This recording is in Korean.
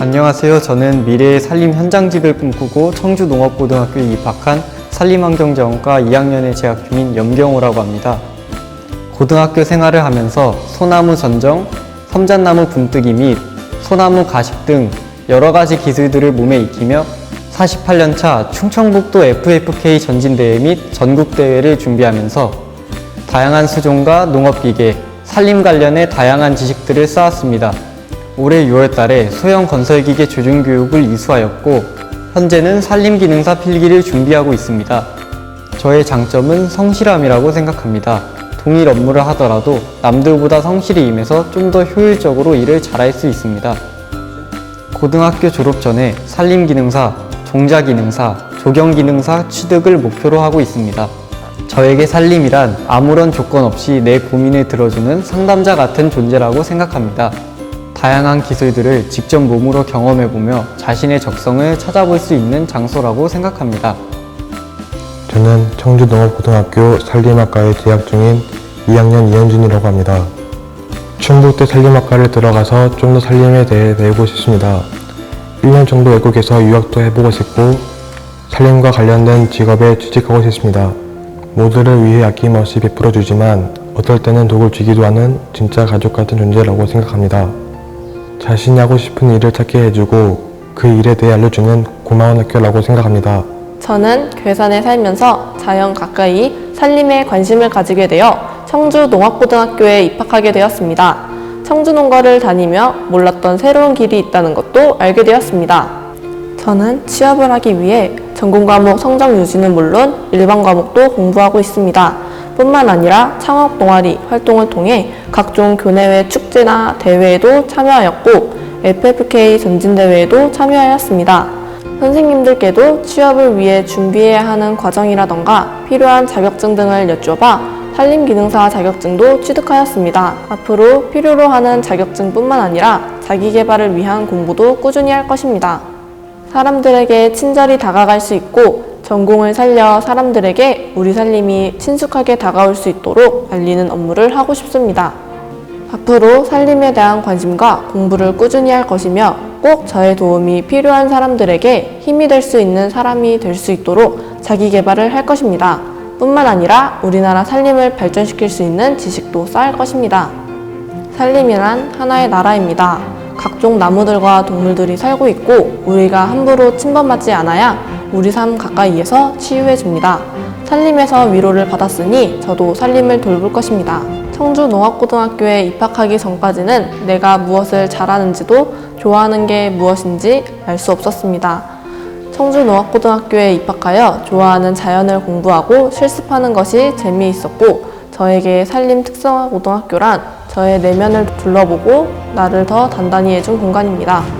안녕하세요. 저는 미래의 산림 현장직을 꿈꾸고 청주농업고등학교에 입학한 산림환경자원과 2학년에 재학 중인 염경호라고 합니다. 고등학교 생활을 하면서 소나무 전정, 섬잣나무 분뜨기 및 소나무 가식 등 여러 가지 기술들을 몸에 익히며 48년차 충청북도 FFK 전진대회 및 전국대회를 준비하면서 다양한 수종과 농업기계, 산림 관련의 다양한 지식들을 쌓았습니다. 올해 6월 달에 소형 건설기계 조준 교육을 이수하였고 현재는 산림기능사 필기를 준비하고 있습니다. 저의 장점은 성실함이라고 생각합니다. 동일 업무를 하더라도 남들보다 성실히 임해서 좀 더 효율적으로 일을 잘할 수 있습니다. 고등학교 졸업 전에 산림기능사, 종자기능사, 조경기능사 취득을 목표로 하고 있습니다. 저에게 산림이란 아무런 조건 없이 내 고민을 들어주는 상담자 같은 존재라고 생각합니다. 다양한 기술들을 직접 몸으로 경험해보며 자신의 적성을 찾아볼 수 있는 장소라고 생각합니다. 저는 청주농업고등학교 산림학과에 재학 중인 2학년 이현준이라고 합니다. 충북대 산림학과를 들어가서 좀더 산림에 대해 배우고 싶습니다. 1년 정도 외국에서 유학도 해보고 싶고 산림과 관련된 직업에 취직하고 싶습니다. 모두를 위해 아낌없이 베풀어주지만 어떨 때는 독을 쥐기도 하는 진짜 가족 같은 존재라고 생각합니다. 자신이 하고 싶은 일을 찾게 해주고 그 일에 대해 알려주는 고마운 학교라고 생각합니다. 저는 괴산에 살면서 자연 가까이 산림에 관심을 가지게 되어 청주 농업고등학교에 입학하게 되었습니다. 청주 농가를 다니며 몰랐던 새로운 길이 있다는 것도 알게 되었습니다. 저는 취업을 하기 위해 전공 과목 성적 유지는 물론 일반 과목도 공부하고 있습니다. 뿐만 아니라 창업 동아리 활동을 통해 각종 교내외 축제나 대회에도 참여하였고 FFK 전진대회에도 참여하였습니다. 선생님들께도 취업을 위해 준비해야 하는 과정이라던가 필요한 자격증 등을 여쭈어봐 산림기능사 자격증도 취득하였습니다. 앞으로 필요로 하는 자격증뿐만 아니라 자기개발을 위한 공부도 꾸준히 할 것입니다. 사람들에게 친절히 다가갈 수 있고 전공을 살려 사람들에게 우리 살림이 친숙하게 다가올 수 있도록 알리는 업무를 하고 싶습니다. 앞으로 살림에 대한 관심과 공부를 꾸준히 할 것이며 꼭 저의 도움이 필요한 사람들에게 힘이 될 수 있는 사람이 될 수 있도록 자기 개발을 할 것입니다. 뿐만 아니라 우리나라 살림을 발전시킬 수 있는 지식도 쌓을 것입니다. 산림이란 하나의 나라입니다. 각종 나무들과 동물들이 살고 있고 우리가 함부로 침범하지 않아야 우리 삶 가까이에서 치유해 줍니다. 산림에서 위로를 받았으니 저도 산림을 돌볼 것입니다. 청주 농업고등학교에 입학하기 전까지는 내가 무엇을 잘하는지도 좋아하는 게 무엇인지 알 수 없었습니다. 청주 농업고등학교에 입학하여 좋아하는 자연을 공부하고 실습하는 것이 재미있었고 저에게 산림 특성화 고등학교란 저의 내면을 둘러보고 나를 더 단단히 해준 공간입니다.